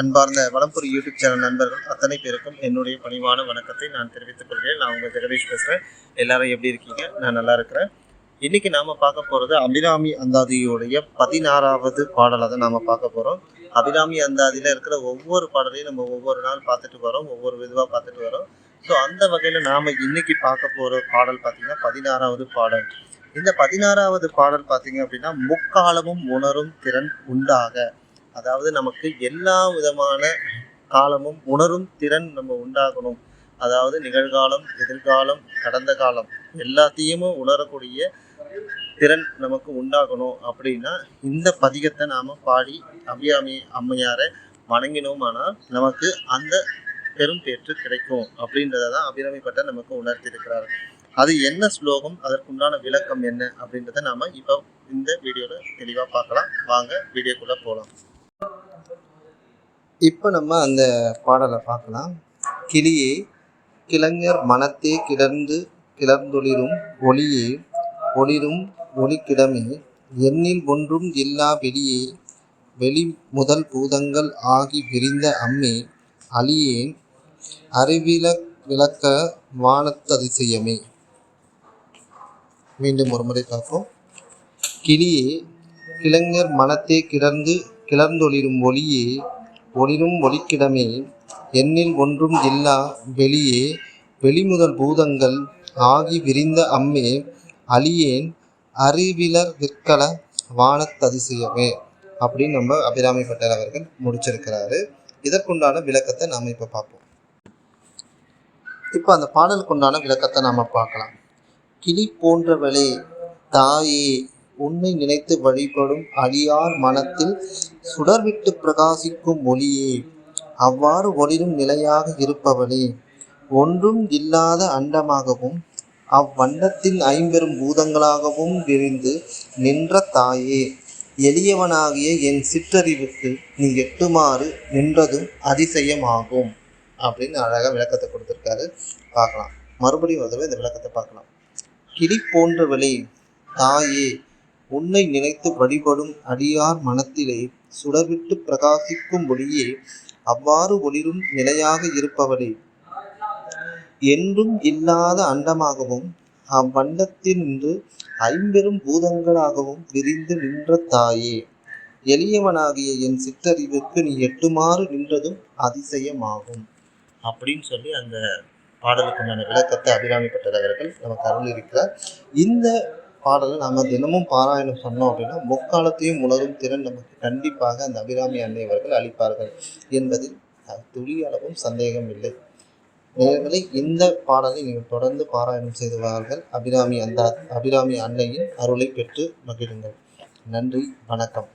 அன்பார்ந்த Valampuri YouTube channel நண்பர்கள் அத்தனை பேருக்கும் என்னுடைய பணிவான வணக்கத்தை நான் தெரிவித்துக் கொள்கிறேன். நான் உங்கள் ஜெகதீஷ் பேசுகிறேன் எல்லாரும் எப்படி இருக்கீங்க? நான் நல்லா இருக்கிறேன். இன்னைக்கு நாம பார்க்க போகிறது அபிராமி அந்தாதியுடைய பதினாறாவது பாடலை தான் நாம பார்க்க போகிறோம் அபிராமி அந்தாதியில் இருக்கிற ஒவ்வொரு பாடலையும் நம்ம ஒவ்வொரு நாள் பார்த்துட்டு வரோம். ஒவ்வொரு விதமாக பார்த்துட்டு வரோம். ஸோ அந்த வகையில் நாம் இன்னைக்கு பார்க்க போகிற பாடல் பார்த்தீங்கன்னா பதினாறாவது பாடல். இந்த பதினாறாவது பாடல் பார்த்தீங்க அப்படின்னா முக்காலமும் உணரும் திறன் உண்டாக. அதாவது நமக்கு எல்லா விதமான காலமும் உணரும் திறன் நம்ம உண்டாகணும். அதாவது நிகழ்காலம் எதிர்காலம் கடந்த காலம் எல்லாத்தையும் உணரக்கூடிய திறன் நமக்கு உண்டாகணும் அப்படின்னா இந்த பதிகத்தை நாம் பாடி அபியாமி அம்மையாரை வணங்கினோமானால் நமக்கு அந்த பெரும் பேற்று கிடைக்கும் அப்படின்றத தான் அபிராமி பட்டர் நமக்கு உணர்த்தியிருக்கிறார். அது என்ன ஸ்லோகம்? அதற்குண்டான விளக்கம் என்ன? அப்படின்றத நாம் இப்போ இந்த வீடியோவில் தெளிவாக பார்க்கலாம். வாங்க வீடியோக்குள்ளே போகலாம் இப்போ நம்ம அந்த பாடலை பார்க்கலாம். கிளியே கிளைஞர் மனத்தே கிடந்து கிளர்ந்தொளிரும் ஒளியே ஒளிரும் ஒளிக்கிடமே எண்ணில் ஒன்றும் இல்லா வெளியே வெளி முதல் பூதங்கள் ஆகி விரிந்த அம்மே அழியேன் அறிவில விளக்க வானத்ததிசயமே மீண்டும் ஒரு முறை பார்ப்போம். கிளியே கிளைஞர் மனத்தே கிடந்து கிளர்ந்தொளிரும் ஒளியே ஒளிரும் ஒளிக்கிடமே. எண்ணில் ஒன்றும் இல்லா வெளியே. வெளிமுதல் பூதங்கள் ஆகி விரிந்த அம்மே. அழியேன் அறிவிலர் விற்கல வானத்ததிசயமே அப்படின்னு நம்ம அபிராமி பட்டேல் அவர்கள் முடிச்சிருக்கிறாரு. இதற்குண்டான விளக்கத்தை நாம் இப்போ பார்ப்போம். இப்போ அந்த பாடலுக்குண்டான விளக்கத்தை நாம் பார்க்கலாம். கிளி போன்றவளே தாயே உன்னை நினைத்து வழிபடும் அழியார் மனத்தில் சுடர்விட்டு பிரகாசிக்கும் ஒளியே அவ்வாறு ஒளிரும் நிலையாக இருப்பவளே ஒன்றும் இல்லாத அண்டமாகவும் அவ்வண்டத்தின் ஐம்பெரும் பூதங்களாகவும் விரிந்து நின்ற தாயே எளியவனாகிய என் சிற்றறிவுக்கு நீ எட்டுமாறு நின்றதும் அதிசயமாகும். அப்படின்னு அழகாக விளக்கத்தை கொடுத்துருக்காரு. பார்க்கலாம். மறுபடியும் வந்து இந்த விளக்கத்தை பார்க்கலாம். கிளி போன்றவளே தாயே உன்னை நினைத்து வழிபடும் அடியார் மனத்திலே சுடர்விட்டு பிரகாசிக்கும் ஒளியே அவ்வாறு ஒளிரும் நிலையாக இருப்பவளே. என்றும் இல்லாத அண்டமாகவும் அவ்வண்டத்தினின்று ஐம்பெரும் பூதங்களாகவும் விரிந்து நின்ற தாயே. எளியவனாகிய என் சிற்றறிவுக்கு நீ எட்டுமாறு நின்றதும் அதிசயமாகும். அப்படின்னு சொல்லி அந்த பாடலுக்குண்டான விளக்கத்தை அபிராமி பட்டர் அவர்கள் நமக்கு அருள் இருக்கிறார் இந்த பாடலை நாம் தினமும் பாராயணம் சொன்னோம் அப்படின்னா முக்காலத்தையும் உணரும் திறன் நமக்கு கண்டிப்பாக அந்த அபிராமி அன்னை அவர்கள் அளிப்பார்கள் என்பதில் துளியளவும் சந்தேகம் இல்லை. நேர்களை இந்த பாடலை நீங்கள் தொடர்ந்து பாராயணம் செய்து வாருங்கள். அபிராமி அந்த அபிராமி அன்னையின் அருளை பெற்று மகிழுங்கள். நன்றி வணக்கம்.